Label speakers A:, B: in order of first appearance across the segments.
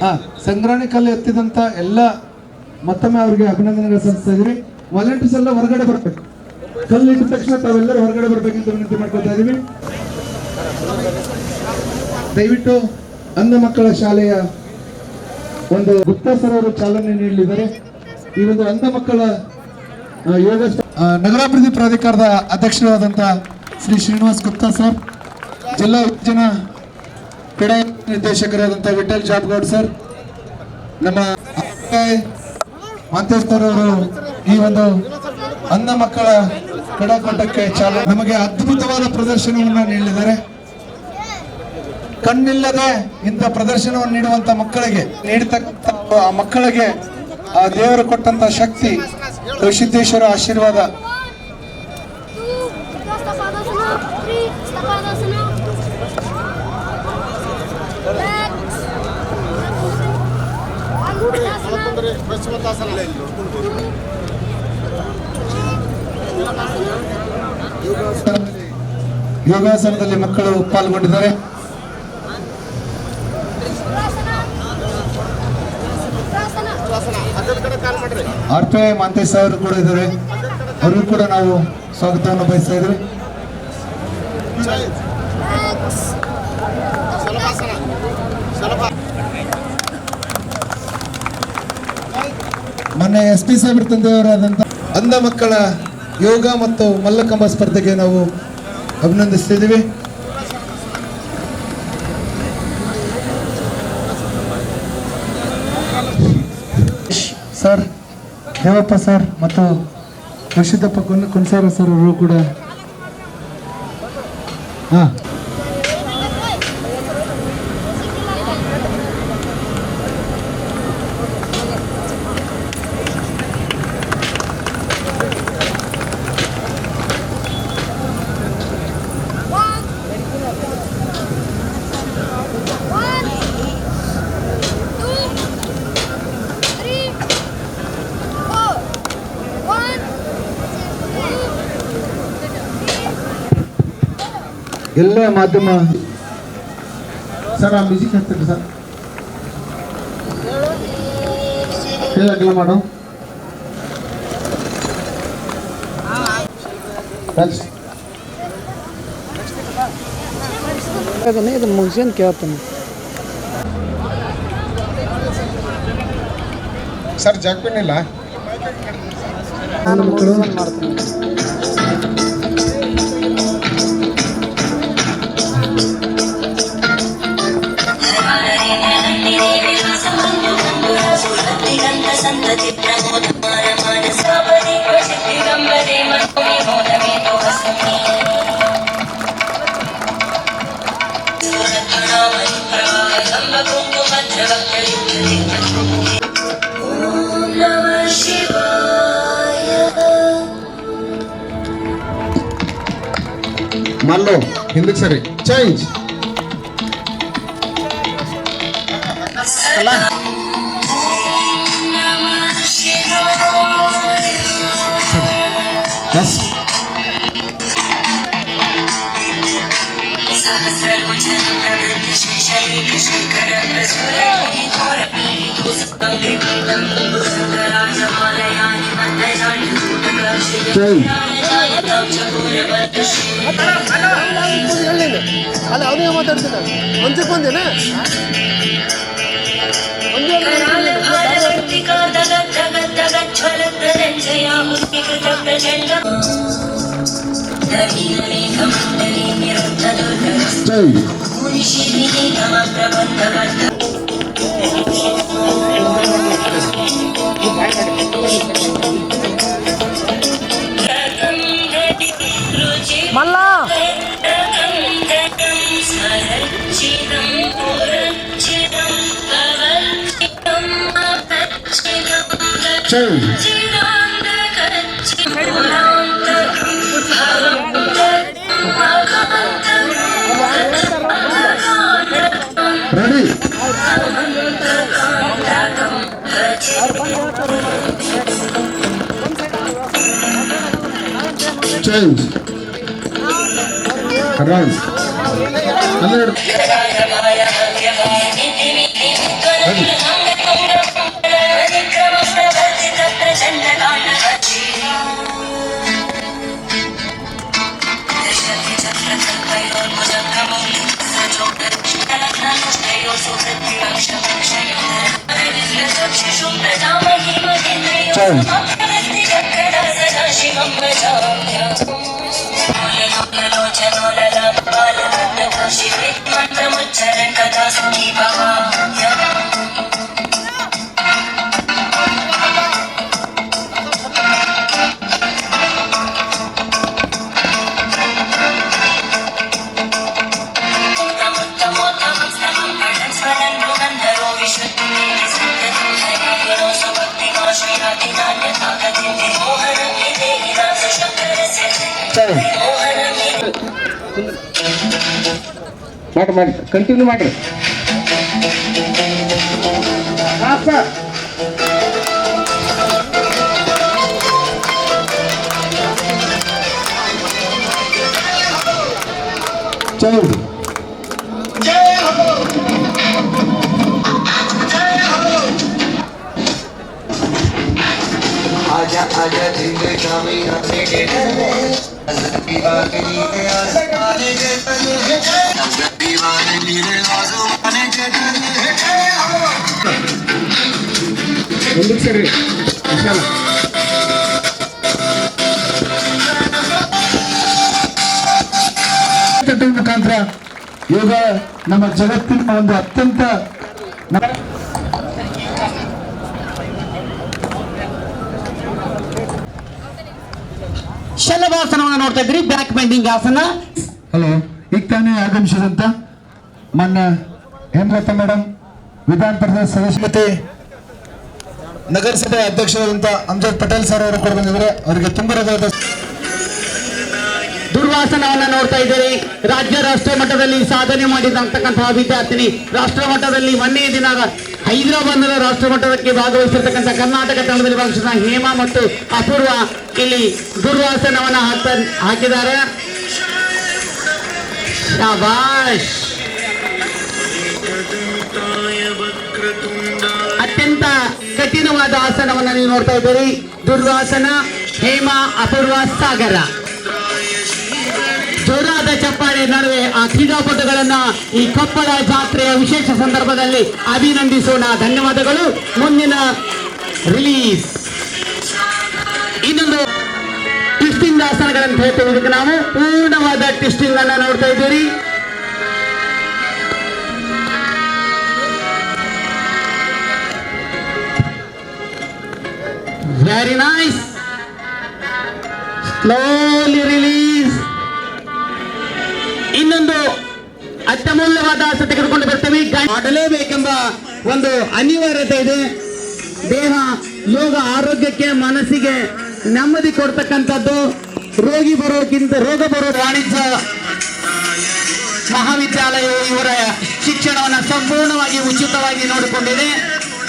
A: ಹಾ ಸಂಗ್ರಹಣೆ ಕಲ್ಲು ಎಲ್ಲ ಮತ್ತೊಮ್ಮೆ ಅವರಿಗೆ ಅಭಿನಂದನೆಗಳು ಸಲ್ಲಿಸ್ತಾ ಇದೀವಿ ವಾಲಂಟಿಯರ್ಸ್ ಎಲ್ಲ ಹೊರಗಡೆ ಬರ್ಬೇಕು. ಕಲ್ಲು ತಕ್ಷಣ ತಾವೆಲ್ಲರೂ ಹೊರಗಡೆ ಬರ್ಬೇಕಂತ ವಿನಂತಿ ಮಾಡ್ಕೊತಾ ಇದೀವಿ ದಯವಿಟ್ಟು ಅಂಧ ಮಕ್ಕಳ ಶಾಲೆಯ ಒಂದು ಗುಪ್ತ ಸರ್ ಚಾಲನೆ ನೀಡಲಿದ್ದಾರೆ. ಈ ಒಂದು ಅಂಧ ಮಕ್ಕಳ ಆ, ಯೋಗ ನಗರಾಭಿವೃದ್ಧಿ ಪ್ರಾಧಿಕಾರದ ಅಧ್ಯಕ್ಷರಾದಂಥ ಶ್ರೀ ಶ್ರೀನಿವಾಸ್ ಗುಪ್ತಾ ಸರ್ ಜಿಲ್ಲಾ ಯೋಜನಾ ಕ್ರೀಡಾ ನಿರ್ದೇಶಕರಾದಂಥ ವಿಠಲ್ ಜಾಬ್ಗೌಡ್ ಸರ್, ನಮ್ಮ ಮಂತೇಶ್ವರವರು ಈ ಒಂದು ಅನ್ನ ಮಕ್ಕಳ ಕ್ರೀಡಾಕೂಟಕ್ಕೆ ಚಾಲನೆ ನಮಗೆ ಅದ್ಭುತವಾದ ಪ್ರದರ್ಶನವನ್ನು ನೀಡಿದ್ದಾರೆ. ಕಣ್ಣಿಲ್ಲದೆ ಇಂಥ ಪ್ರದರ್ಶನವನ್ನು ನೀಡುವಂತ ಮಕ್ಕಳಿಗೆ, ನೀಡತಕ್ಕಂಥ ಆ ಮಕ್ಕಳಿಗೆ ಆ ದೇವರು ಕೊಟ್ಟಂತ ಶಕ್ತಿ ಸಿದ್ದೇಶ್ವರ ಆಶೀರ್ವಾದ ಯೋಗಾಸನದಲ್ಲಿ ಮಕ್ಕಳು ಪಾಲ್ಗೊಂಡಿದ್ದಾರೆ. ಆರ್ ಪಿ ಐ ಮಾಂತೇಶ್ ಅವರು ಕೂಡ ಇದ್ದಾರೆ ಅವರು ಕೂಡ ನಾವು ಸ್ವಾಗತವನ್ನು ಬಯಸ್ತಾ ಇದ್ವಿ
B: Legs.
A: ಮೊನ್ನೆ ಎಸ್ ಪಿ ಸಾಹೇಬ್ರ ತಂದೆಯವರಾದಂಥ ಅಂಧ ಮಕ್ಕಳ ಯೋಗ ಮತ್ತು ಮಲ್ಲಕಂಬ ಸ್ಪರ್ಧೆಗೆ ನಾವು ಅಭಿನಂದಿಸ್ತಿದ್ದೀವಿ. ಸರ್ ದೇವಪ್ಪ ಸರ್ ಮತ್ತು ರಶಿದಪ್ಪ ಕುನ್ ಕುನ್ಸಾರ ಸರ್ ಅವರು ಕೂಡ ಹಾಂ. ಎಲ್ಲ ಮಾಧ್ಯಮ ಸರ್ ಆ ಮ್ಯೂಸಿಕ್ ಹಾಕ್ತೀರಿ ಸರ್. ಹೇಳಕ್ಕಿಲ್ಲ ಮಾಡು.
C: ಅದನ್ನ ಇದು ಮುಗಿಸ್ಕೊಂಡು ಕೇಳ್ತೀನಿ.
A: ಸರ್ ಜಾಕ್ಪಿನ್ ಇಲ್ಲ?
C: ನಾನು ಮಾಡ್ತೀನಿ.
A: ಮಲ್ಲು ಹಿಂದಕ್ಕೆ ಸರಿ ಚೇಂಜ್ ಎಸ್
C: ಅಲ್ಲ ಅವನೇ ಮಾತಾಡ್ತಾನೆ ಮಂಚಕ್ಕೆ ಬಂದೇನ
A: ಚೇಂಜ್
C: ಮಲ್ಲ
A: change
C: change. Arise. Alert. Turn.
A: ಮಾಡಿ ಮಾಡಿ ಕಂಟಿನ್ಯೂ ಮಾಡ್ರಿ ಚಲೋ
D: आजा आजा दिन शामी आने के दीवानी
A: ಮುಂದಕ್ಕೆ ಸರಿ ಮುಖಾಂತರ ಯೋಗ ನಮ್ಮ ಜಗತ್ತಿನ ಒಂದು ಅತ್ಯಂತ
E: ಶಲಭಾಸನವನ್ನು ನೋಡ್ತಾ ಇದ್ರಿ ಬ್ಯಾಕ್ ಬೆಂಡಿಂಗ್ ಆಸನ.
A: ಹಲೋ ಈಗ ತಾನೇ ಆಗಮಿಸಿದಂತ ಮೊನ್ನೆ ಹೇಮಲತಾ ಮೇಡಮ್ ವಿಧಾನ ಪರಿಷತ್ ಸದಸ್ಯ ಮತ್ತೆ ನಗರಸಭೆ ಅಧ್ಯಕ್ಷರಾದಂತ ಅಮ್ಜದ್ ಪಟೇಲ್ ಸರ್ ಅವರು ಕೂಡ ಬಂದಿದ್ದಾರೆ. ಅವರಿಗೆ ತುಂಬ
E: ದುರ್ವಾಸನವನ್ನ ನೋಡ್ತಾ ಇದ್ದೀರಿ. ರಾಜ್ಯ ರಾಷ್ಟ್ರ ಮಟ್ಟದಲ್ಲಿ ಸಾಧನೆ ಮಾಡಿದಂತಕ್ಕಂತಹ ವಿದ್ಯಾರ್ಥಿನಿ ರಾಷ್ಟ್ರ ಮಟ್ಟದಲ್ಲಿ ಮೊನ್ನೆ ದಿನ ಹೈದರಾಬಾದ್ನ ರಾಷ್ಟ್ರ ಮಟ್ಟಕ್ಕೆ ಭಾಗವಹಿಸಿರ್ತಕ್ಕಂಥ ಕರ್ನಾಟಕ ತಂಡದಲ್ಲಿ ಭಾಗವಹಿಸಿದ ಹೇಮಾ ಮತ್ತು ಅಪೂರ್ವ ಇಲ್ಲಿ ದುರ್ವಾಸನವನ್ನು ಹಾಕ್ತಾ, ಹಾಕಿದ್ದಾರೆ. ಅತ್ಯಂತ ಕಠಿಣವಾದ ಆಸನವನ್ನು ನೀವು ನೋಡ್ತಾ ಇದ್ದೀರಿ. ದುರ್ವಾಸನ, ಹೇಮಾ, ಅಪೂರ್ವ, ಸಾಗರ. ಜೋರಾದ ಚಪ್ಪಾಳೆ ನಡುವೆ ಆ ಕ್ರೀಡಾಪಟುಗಳನ್ನ ಈ ಕೊಪ್ಪಳ ಜಾತ್ರೆಯ ವಿಶೇಷ ಸಂದರ್ಭದಲ್ಲಿ ಅಭಿನಂದಿಸೋಣ. ಧನ್ಯವಾದಗಳು. ಮುಂದಿನ ರಿಲೀಸ್ ಇನ್ನೊಂದು ಟ್ವಿಸ್ಟಿಂಗ್ ಆಸನಗಳನ್ನು ಹೇಳ್ತೇವೆ ಇದಕ್ಕೆ ನಾವು ಪೂರ್ಣವಾದ ಟ್ವಿಸ್ಟಿಂಗ್ ಅನ್ನ ನೋಡ್ತಾ ಇದ್ದೀರಿ. ವೆರಿ ನೈಸ್ ಸ್ಲೋಲಿ ರಿಲೀಸ್ ಇನ್ನೊಂದು ಅತ್ಯಮೂಲ್ಯವಾದ ಆಸೆ ತೆಗೆದುಕೊಂಡು ಬರ್ತೇವೆ. ಮಾಡಲೇಬೇಕೆಂಬ ಒಂದು ಅನಿವಾರ್ಯತೆ ಇದೆ. ದೇಹ, ಯೋಗ, ಆರೋಗ್ಯಕ್ಕೆ, ಮನಸ್ಸಿಗೆ ನೆಮ್ಮದಿ ಕೊಡ್ತಕ್ಕಂಥದ್ದು. ರೋಗಿ ಬರೋಕ್ಕಿಂತ, ರೋಗ ಬರೋ ವಾಣಿಜ್ಯ ಮಹಾವಿದ್ಯಾಲಯವು ಇವರ ಶಿಕ್ಷಣವನ್ನು ಸಂಪೂರ್ಣವಾಗಿ ಉಚಿತವಾಗಿ ನೋಡಿಕೊಂಡಿದೆ.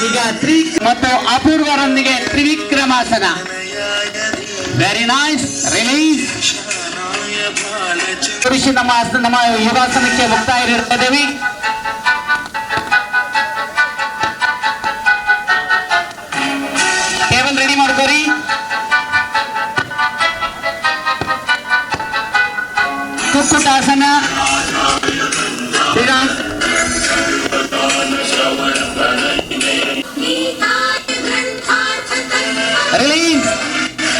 E: ಈಗ ತ್ರಿ ಮತ್ತು ಅಪೂರ್ವರೊಂದಿಗೆ ತ್ರಿವಿಕ್ರಮಾಸನ. ವೆರಿ ನೈಸ್ ರಿಲೀಸ್ ಕೃಷಿ ನಮ್ಮ ಆಸ- ನಮ್ಮ ಯೋಗಾಸನಕ್ಕೆ ಮುಕ್ತಾಯ ನೀಡ್ತಾ ಇದ್ದೇವೆ ಟೇಬಲ್ ರೆಡಿ ಮಾಡ್ಕೋರಿ ಕುಕ್ಕುಟಾಸನ ಈಗ ರಿಲೀಸ್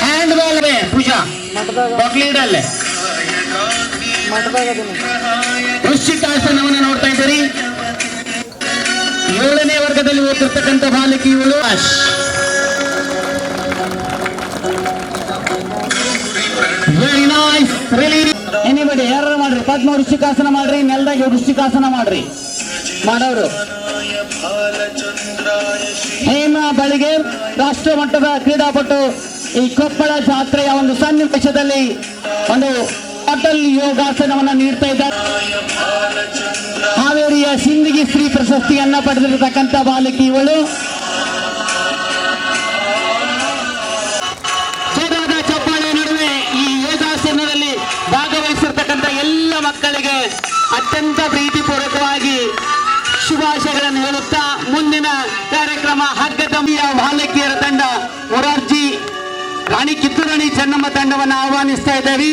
E: ಹ್ಯಾಂಡ್ ಬಾಲ್ ಪೂಜಾ
F: ಮಠದಾಗ
E: ಬಾಕ್ಲೀಡಲ್ಲೇ
F: ಮಠದಾಗ ಅದನ್ನ
E: ವೃಶ್ಚಿಕಾಸನವನ್ನು ನೋಡ್ತಾ ಇದ್ದೀರಿ. ಏಳನೇ ವರ್ಗದಲ್ಲಿ ಓದಿರ್ತಕ್ಕಂಥ ಬಾಲಕಿ ಇವಳು. ವೆರಿ ನೈಸ್ ಎನಿಬಡಿ ಯಾರು ಮಾಡ್ರಿ. ಪದ್ಮ ವೃಶ್ಚಿಕಾಸನ ಮಾಡ್ರಿ, ನೆಲದಾಗ ವೃಶ್ಚಿಕಾಸನ ಮಾಡ್ರಿ. ಮಾಡೋರು. ಹೇಮಾ ಬಳಿಗೆ ರಾಷ್ಟ್ರ ಮಟ್ಟದ ಕ್ರೀಡಾಪಟು ಈ ಕೊಪ್ಪಳ ಜಾತ್ರೆಯ ಒಂದು ಸನ್ನಿವೇಶದಲ್ಲಿ ಒಂದು ಅಟಲ್ ಯೋಗಾಸನವನ್ನು ನೀಡ್ತಾ ಇದ್ದಾರೆ. ಹಾವೇರಿಯ ಸಿಂದಗಿ ಶ್ರೀ ಪ್ರಶಸ್ತಿಯನ್ನ ಪಡೆದಿರತಕ್ಕಂಥ ಬಾಲಕಿ ಇವಳು. ಚೋದಾದ ಚಪ್ಪಾಳೆ ನಡುವೆ ಈ ಯೋಗಾಸನದಲ್ಲಿ ಭಾಗವಹಿಸಿರ್ತಕ್ಕಂಥ ಎಲ್ಲ ಮಕ್ಕಳಿಗೆ ಅತ್ಯಂತ ಪ್ರೀತಿಪೂರ್ವಕವಾಗಿ ಶುಭಾಶಯಗಳನ್ನು ಹೇಳುತ್ತಾ ಮುಂದಿನ ಕಾರ್ಯಕ್ರಮ ಹಗ್ಗದಮಿಯ ಬಾಲಕಿಯರ ತಂಡ. ಮೊರಾರ್ಜಿ ರಾಣಿ ಕಿತ್ತೂರಾಣಿ ಚೆನ್ನಮ್ಮ ತಂಡವನ್ನು ಆಹ್ವಾನಿಸ್ತಾ ಇದ್ದೇವೆ.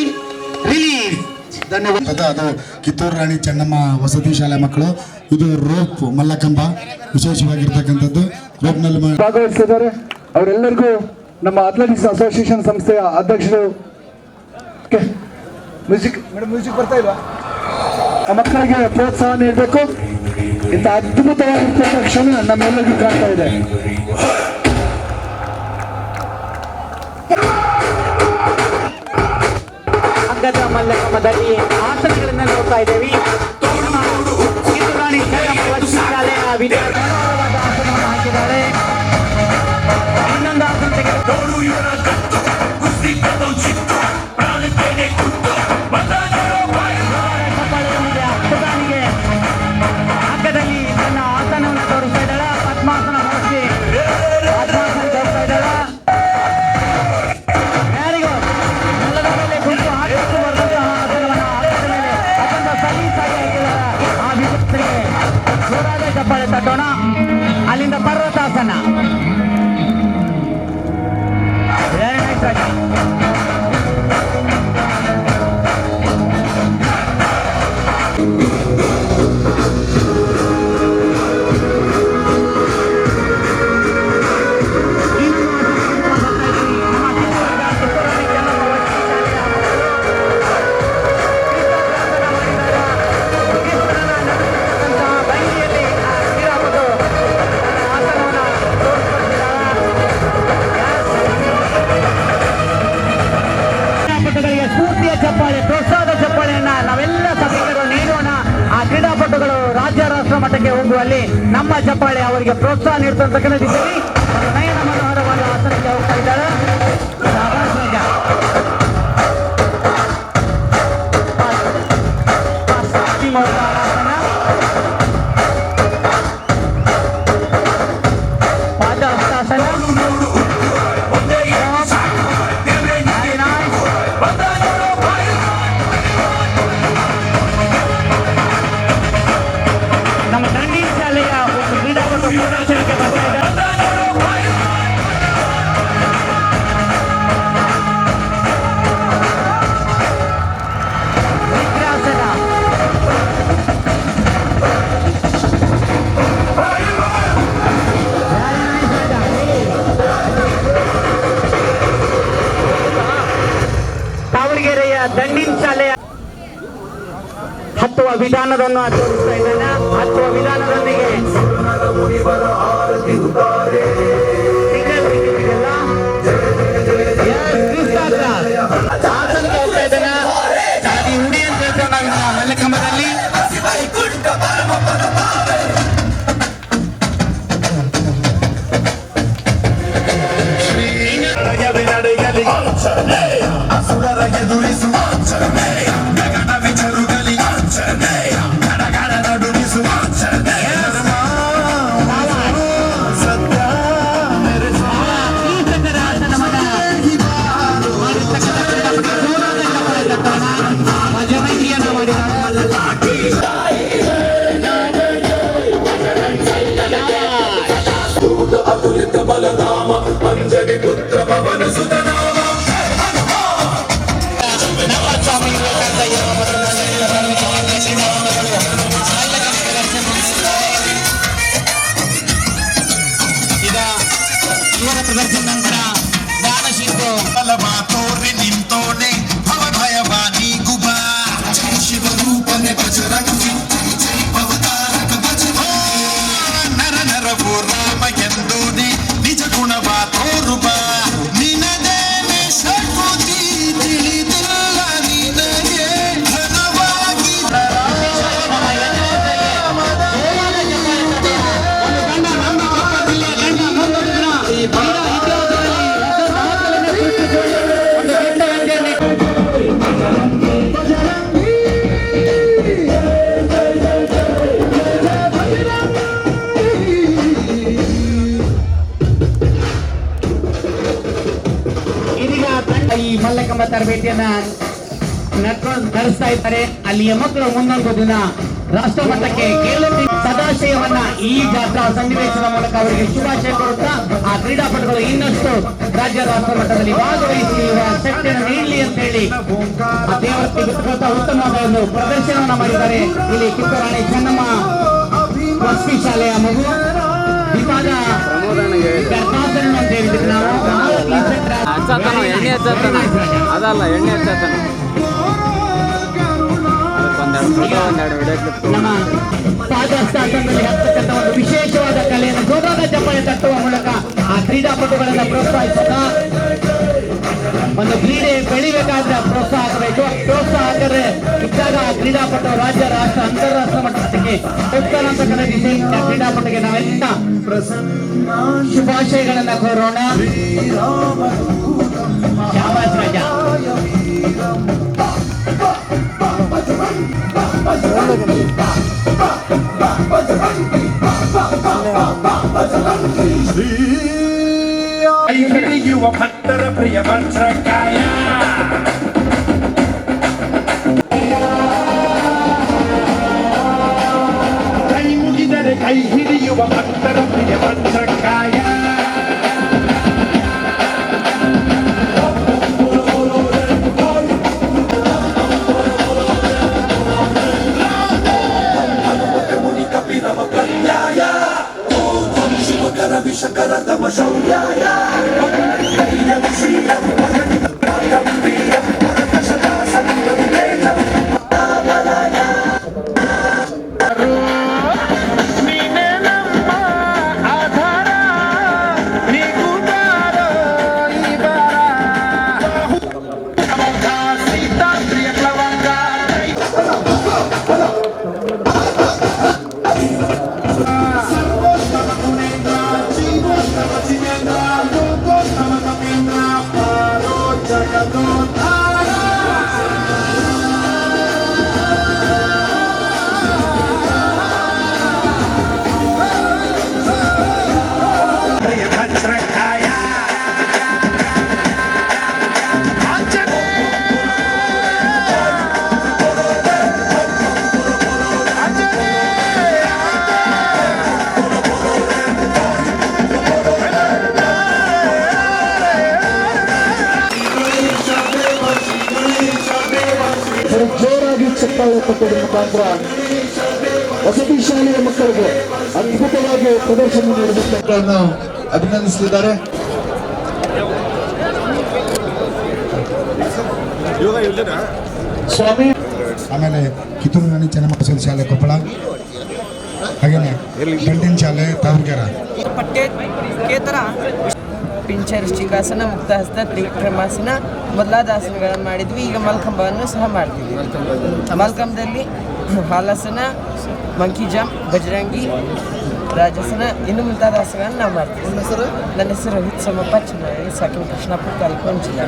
A: ಧನ್ಯವಾದ.
B: ಅದು ಕಿತ್ತೂರು ರಾಣಿ ಚೆನ್ನಮ್ಮ ವಸತಿ ಶಾಲೆ ಮಕ್ಕಳು. ಇದು ರೋಪ್, ಮಲ್ಲಕಂಬ ವಿಶೇಷವಾಗಿರ್ತಕ್ಕಂಥದ್ದು. ರೋಪ್ನಲ್ಲಿ
A: ಭಾಗವಹಿಸಿದ್ದಾರೆ ಅವರೆಲ್ಲರಿಗೂ ನಮ್ಮ ಅಥ್ಲೆಟಿಕ್ಸ್ ಅಸೋಸಿಯೇಷನ್ ಸಂಸ್ಥೆಯ ಅಧ್ಯಕ್ಷರು. ಮ್ಯೂಸಿಕ್, ಮೇಡಮ್, ಮ್ಯೂಸಿಕ್ ಬರ್ತಾ ಇಲ್ವಾ? ಮಕ್ಕಳಿಗೆ ಪ್ರೋತ್ಸಾಹ ನೀಡಬೇಕು. ಇಂಥ ಅದ್ಭುತವಾಗಿರ್ತಕ್ಕಂಥ ಕ್ಷಣ ನಮ್ಮೆಲ್ಲರಿಗೂ ಕಾಣ್ತಾ ಇದೆ.
E: ಗಜ ಮಲ್ಲಕಮದಲ್ಲಿ ಆಸನಗಳನ್ನು ನೋಡ್ತಾ ಇದ್ದೇವೆ. ತೋರಣ ರಾಣಿ ವಿದ್ಯಾರ್ಥಿ ದಿಸೆಯಲ್ಲಿ ಮಹಿಳೆಯರ ಮನೋಹರವಾದ ಆಸನಕ್ಕೆ ಹೋಗ್ತಾ ಇದ್ದಾರೆ ಸಂವಿಧಾನವನ್ನು ಆಚರಿಸ್ತಾ ಇದ್ದಾನೆ ಆ ಸಂವಿಧಾನದೊಂದಿಗೆ ಶ್ರೀ ನಡೆಯಲಿ ಅಸುರರಿಗೆ ದುಡಿಸುವ ಪ್ರದರ್ಶನ ನಂತರ
D: ದಾನಶೀಲ ನಿಂತೋನೆ
E: ತರಬೇತಿಯನ್ನ ನಡ್ಕೊಂಡು ನಡೆಸ್ತಾ ಇದ್ದಾರೆ. ಅಲ್ಲಿಯ ಮಕ್ಕಳು ಮುಂದೊಂದು ದಿನ ರಾಷ್ಟ್ರ ಮಟ್ಟಕ್ಕೆ ಗೆಲ್ಲುತ್ತಿ ಸದಾಶಯವನ್ನ ಈ ಜಾತ್ರಾ ಸನ್ನಿವೇಶದ ಮೂಲಕ ಅವರಿಗೆ ಶುಭಾಶಯ ಕೊಡುತ್ತಾ ಆ ಕ್ರೀಡಾಪಟುಗಳು ಇನ್ನಷ್ಟು ರಾಜ್ಯ ರಾಷ್ಟ್ರ ಮಟ್ಟದಲ್ಲಿ ಭಾಗವಹಿಸಿ ಶಕ್ತಿಯನ್ನು ನೀಡಲಿ ಅಂತ ಹೇಳಿ ದೇವಸ್ಥೆ ಉತ್ತಮವಾದ ಒಂದು ಪ್ರದರ್ಶನವನ್ನ ಮಾಡಿದ್ದಾರೆ. ಇಲ್ಲಿ ಕಿತ್ತೂರಾಣಿ ಚೆನ್ನಮ್ಮ ವಸತಿ ಶಾಲೆಯ ಮಗು.
F: ಹಚ್ಚತ್ತಾನ ಎಣ್ಣೆ ಹಚ್ಚತ್ತಾನ ಅದಲ್ಲ ಎಣ್ಣೆ ಹಚ್ಚತ್ತಾನ
E: ನಮ್ಮ ಪಾದಸ್ಥಾನದಲ್ಲಿ ಹತ್ತಕ್ಕಂಥ ಒಂದು ವಿಶೇಷವಾದ ಕಲೆಯನ್ನು ಜೋರಾದ ಚಪ್ಪಳೆ ತಟ್ಟುವ ಮೂಲಕ ಆ ಕ್ರೀಡಾಪಟುಗಳನ್ನ ಪ್ರೋತ್ಸಾಹಿಸೋಣ ಒಂದು ಕ್ರೀಡೆ ಬೆಳಿಬೇಕಾದ್ರೆ ಪ್ರೋತ್ಸಾಹ ಆಗಬೇಕು ಪ್ರೋತ್ಸಾಹ ಆಗದೆ ಇದ್ದಾಗ ಆ ಕ್ರೀಡಾಪಟು ರಾಜ್ಯ ರಾಷ್ಟ್ರ ಅಂತಾರಾಷ್ಟ್ರ ಮಟ್ಟಕ್ಕೆ ಹೋಗ್ತಾನೆ ಅಂತಕ್ಕಂಥ ವಿಶೇಷ ಕ್ರೀಡಾಪಟುಗೆ ನಾವೆಲ್ಲ ಶುಭಾಶಯಗಳನ್ನ ಕೋರೋಣ. ಶಾಬಾಸ್ ರಾಜ.
G: ಕೈ ಹಿಡಿಯುವ ಭಕ್ತರ ಪ್ರಿಯ ಮಂತ್ರಕಾಯ ಕೈ ಮುಗಿದರೆ ಕೈ ಹಿಡಿಯುವ ಭಕ್ತರ ಪ್ರಿಯ ಮಂತ್ರಕಾಯ Kalanta Mashauyaya Kailan silang magandang pagkampira Parang kasalasan ng
A: dela Mamalaya Arun ಮುಖಾಂತರ ವಸತಿ ಶಾಲೆಯ ಮಕ್ಕಳಿಗೆ ಅದ್ಭುತವಾಗಿ ಪ್ರದರ್ಶನ ಅಭಿನಂದಿಸಲಿದ್ದಾರೆ ಸ್ವಾಮಿ.
B: ಆಮೇಲೆ ಕಿತ್ತೂರು ರಾಣಿ ಚೆನ್ನಮ್ಮ ಶಾಲೆ ಕೊಪ್ಪಳ. ಹಾಗೇನೆ ಗಂಟಿನ ಶಾಲೆ ತಾವರ್ಗೆರ
F: ಪಠ್ಯೇತರ ಪಿಂಚರ್ ಶಿಖಾಸನ ಮುಕ್ತಾಸನ ತ್ರಿವಿಕ್ರಮಾಸನ ಮೊದಲಾದ ಆಸನಗಳನ್ನು ಮಾಡಿದ್ವಿ. ಈಗ ಮಲ್ಕಂಬವನ್ನು ಸಹ ಮಾಡ್ತೀವಿ. ಮಲ್ಕಂಬದಲ್ಲಿ ಹಾಲಾಸನ ಮಂಕಿ ಜಾಮ್ ಬಜರಂಗಿ ರಾಜಾಸನ ಇನ್ನು ಮುಂತಾದ ಆಸನಗಳನ್ನು ನಾವು ಮಾಡ್ತೀವಿ. ನನ್ನ ಹೆಸರು ರೋಹಿತ್ ಸಮಪ್ಪ. ಚೆನ್ನಾಗಿ ಸಾಕಿನ ಕೃಷ್ಣಪುರ ತಾಲೂಕು ಜಿಲ್ಲೆ.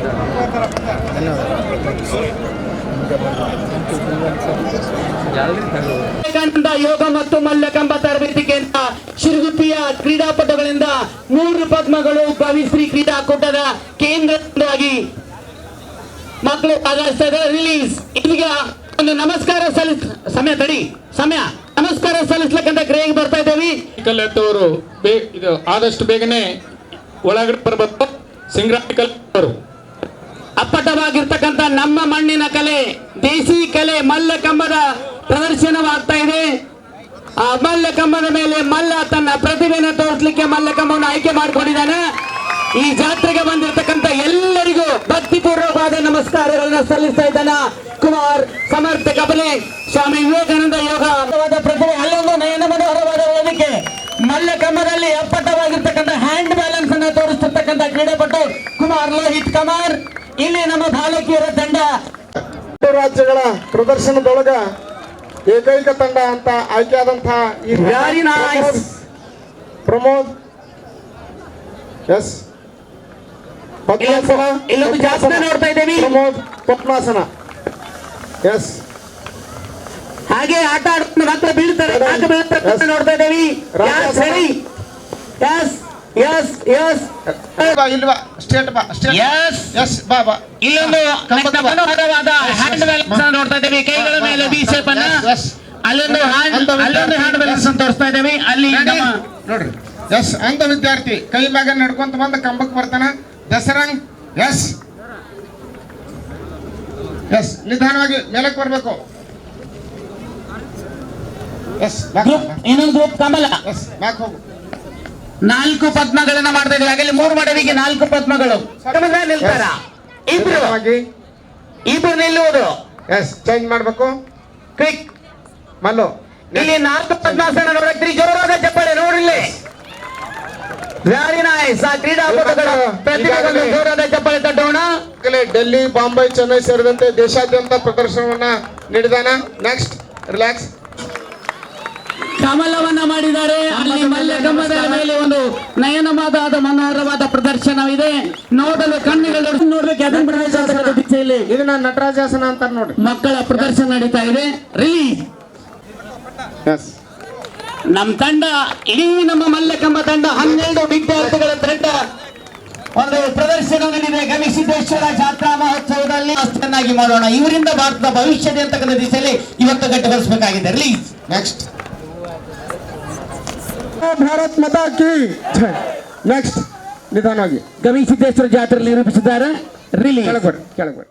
E: ವಿವೇಕಾನಂದ ಯೋಗ ಮತ್ತು ಮಲ್ಲಕಂಬ ತರಬೇತಿ ಕೇಂದ್ರ ಶಿರುಗುಪ್ಪಿಯ ಕ್ರೀಡಾಪಟುಗಳಿಂದ ಮೂರು ಪದ್ಮಗಳು ಭವಿಶ್ರೀ ಕ್ರೀಡಾಕೂಟದ ಕೇಂದ್ರವಾಗಿ ಮಕ್ಕಳು ರಿಲೀಸ್ ಇಲ್ಲಿಗೆ ಒಂದು ನಮಸ್ಕಾರ ಸಲ್ಲಿಸ್, ಸಮಯ ತಡಿ, ಸಮಯ. ನಮಸ್ಕಾರ ಸಲ್ಲಿಸ್ಲಕ್ಕಂತ ಕ್ರಿಯೆಗೆ ಬರ್ತಾ ಇದ್ದೇವೆ.
H: ಕಲ್ಲೆತ್ತವರು, ಬೇ ಇದು ಆದಷ್ಟು ಬೇಗನೆ ಒಳಗಡೆ ಬರಬೇಕು ಸಿಂಗ್ರಾಮಿ ಕಲ್ಲೆತ್ತವರು.
E: ಅಪ್ಪಟವಾಗಿರ್ತಕ್ಕಂಥ ನಮ್ಮ ಮಣ್ಣಿನ ಕಲೆ, ದೇಸಿ ಕಲೆ ಮಲ್ಲಕಂಬದ ಪ್ರದರ್ಶನವಾಗ್ತಾ ಇದೆ. ಆ ಮಲ್ಲಕಂಬದ ಮೇಲೆ ಮಲ್ಲ ತನ್ನ ಪ್ರತಿಭೆಯನ್ನು ತೋರಿಸಲಿಕ್ಕೆ ಮಲ್ಲಕಂಬವನ್ನು ಆಯ್ಕೆ ಮಾಡಿಕೊಂಡಿದ್ದಾನೆ. ಈ ಜಾತ್ರೆಗೆ ಬಂದಿರತಕ್ಕಂಥ ಎಲ್ಲರಿಗೂ ಭಕ್ತಿಪೂರ್ವಕವಾದ ನಮಸ್ಕಾರಗಳನ್ನು ಸಲ್ಲಿಸ್ತಾ ಇದ್ದಾನ ಕುಮಾರ್ ಸಮರ್ಥ ಕಬಲೆ ಸ್ವಾಮಿ ವಿವೇಕಾನಂದ ಯೋಗ. ಪ್ರತಿಭೆ, ಅಲ್ಲೊಂದು ನಯನ ಮನೋಹರವಾದ ವೇದಿಕೆ. ಮಲ್ಲಕಂಬದಲ್ಲಿ ಅಪ್ಪಟವಾಗಿರ್ತಕ್ಕಂಥ ಹ್ಯಾಂಡ್ ಬ್ಯಾಲೆನ್ಸ್ ಅನ್ನ ತೋರಿಸ್ತಕ್ಕಂಥ ಕ್ರೀಡಾಪಟು ಕುಮಾರ್ ಲೋಹಿತ್ ಕುಮಾರ್. ಇಲ್ಲಿ ನಮ್ಮ ಬಾಲಕಿಯರ ತಂಡ.
A: ರಾಜ್ಯಗಳ ಪ್ರದರ್ಶನದೊಳಗ ಏಕೈಕ ತಂಡ ಅಂತ ಆಯ್ಕೆಯಾದಂತಹ ಪ್ರಮೋದ್. ಎಸ್. ಪದ್ಮಾಸನ.
E: ಇಲ್ಲೊಂದು ಜಾಸ್ತಿ ನೋಡ್ತಾ ಇದ್ದೇವೆ
A: ಪ್ರಮೋದ್ ಪದ್ಮಾಸನ. ಎಸ್.
E: ಹಾಗೆ ಆಟ ಆಡುತ್ತ ಬೀಳ್ತಾರೆ. ನೋಡ್ತಾ ಇದ್ದೇವೆ.
A: ರಾಜಾಸನ.
E: ಎಸ್ ಬಾ
A: ಇಲ್ವಾ ಸ್ಟೇಟ್ ಬಾ ಸ್ಟೇಟ್
E: ಎಸ್
A: ಎಸ್ ಬಾ ಬಾ.
E: ಇಲ್ಲೊಂದು
A: ಕಂಬದ ಬಾ.
E: ಮನೋಹರವಾದ ಹ್ಯಾಂಡ್ ಬ್ಯಾಲೆನ್ಸ್ ನೋಡ್ತಾ ಇದ್ದೀವಿ. ಕೈಗಳ ಮೇಲೆ ಬಿ ಶೇಪ್ ಅನ್ನ
A: Yes, yes.
E: ಅಲ್ಲೊಂದು ಹ್ಯಾಂಡ್ ಅಲ್ಲೊಂದು ಹ್ಯಾಂಡ್ ಬ್ಯಾಲೆನ್ಸ್ ಅಂತ ತೋರಿಸ್ತಾ ಇದ್ದೇವೆ. ಅಲ್ಲಿ
B: ನೋಡ್ರಿ. ಎಸ್ ಅಂಧ ವಿದ್ಯಾರ್ಥಿ. ಕೈ ಮ್ಯಾಗ ನಡ್ಕೊಂತ ಬಂದ ಕಂಬಕ್ಕೆ ಬರ್ತಾನ. ದಸರಂಗ್. ಎಸ್ ಎಸ್ ನಿಧಾನವಾಗಿ ಮೇಲಕ್ಕೆ ಬರ್ಬೇಕು. ಎಸ್
E: ಇನ್ನೊಂದು ಗ್ರೂಪ್ ಕಮಲ.
B: ಎಸ್ ಮ್ಯಾಕ್ ಹೋಗು.
E: ನಾಲ್ಕು ಪದ್ಮಗಳನ್ನ ಮಾಡ್ತಾ ಇದ್ದೀವಿ ಹಾಗೆ ಮೂರು ಮಡವಿಗೆ ನಾಲ್ಕು ಪದ್ಮಗಳು. ನಿಲ್ತಾರ? ಇಬ್ರು. ಇಬ್ರು ನಿಲ್ಲುವುದು.
B: ಎಸ್ ಚೇಂಜ್ ಮಾಡ್ಬೇಕು.
E: ಕ್ವಿಕ್
B: ಮಲ್ಲು.
E: ಇಲ್ಲಿ ನಾಲ್ಕು ಪದ್ಮಾಸನ ನೋಡಕ್ತಿರಿ ಜೋರಾದ ಚಪ್ಪಾಳೆ. ನೋಡಿಲ್ಲಿ ವೆರಿ ನೈಸ್ ಆ ಕ್ರೀಡಾಪಟುಗಳು ಪ್ರತಿಭೆಗೊಂದು ಜೋರಾದ ಚಪ್ಪಾಳೆ ತಟ್ಟೋಣ.
B: ಡೆಲ್ಲಿ ಬಾಂಬೆ ಚೆನ್ನೈ ಸೇರಿದಂತೆ ದೇಶಾದ್ಯಂತ ಪ್ರದರ್ಶನವನ್ನ ನೀಡಿದಾನ. ನೆಕ್ಸ್ಟ್ ರಿಲ್ಯಾಕ್ಸ್
E: ಕಮಲವನ್ನ ಮಾಡಿದ್ದಾರೆ. ಅಲ್ಲಿ ಮಲ್ಲಕಂಬದ ಮೇಲೆ ಒಂದು ನಯನವಾದ ಮನೋಹರವಾದ ಪ್ರದರ್ಶನವಿದೆ. ನೋಡಲು ಕಣ್ಣುಗಳು ನೋಡ್ಲಿಕ್ಕೆ ಅದನ್ನ ಬಿಡಬೇಕಾದ ದಿಕ್ಕೆಯಲ್ಲಿ
B: ಇದನ್ನ ನಟರಾಜಾಸನ ಅಂತಾರೆ ನೋಡ್ರಿ
E: ಮಕ್ಕಳ ಪ್ರದರ್ಶನ ನಡೀತಾ ಇದೆ. ರಿಲೀಸ್
B: ಎಸ್
E: ನಮ್ಮ ತಂಡ ಇಡೀ ನಮ್ಮ ಮಲ್ಲಕಂಬ ತಂಡ ಹನ್ನೆರಡು ವಿದ್ಯಾರ್ಥಿಗಳ ತಂಡ. ಒಂದು ಪ್ರದರ್ಶನ ನಡೆದಿದೆ ಗವಿಸಿದ್ದೇಶ್ವರ ಜಾತ್ರಾ ಮಹೋತ್ಸವದಲ್ಲಿ ಚೆನ್ನಾಗಿ ಮಾಡೋಣ. ಇವರಿಂದ ಭಾರತದ ಭವಿಷ್ಯದ ಅಂತಕ್ಕಂಥ ದಿಸೆಯಲ್ಲಿ ಇವತ್ತು ಗಟ್ಟಿಗೊಳಿಸಬೇಕಾಗಿದೆ. ರಿಲೀಸ್
B: ನೆಕ್ಸ್ಟ್ ಭಾರತ್ ಮಾತಾ ಕಿ ನೆಕ್ಸ್ಟ್ ನಿಧಾನವಾಗಿ.
E: ಗವಿ ಸಿದ್ದೇಶ್ವರ ಜಾತ್ರೆಯಲ್ಲಿ ನಿರೂಪಿಸಿದ್ದಾರೆ. ರಿಲೀಸ್
B: ಕೆಳಗೆ ಬರ್ರಿ ಕೆಳಗೆ ಬರ್ರಿ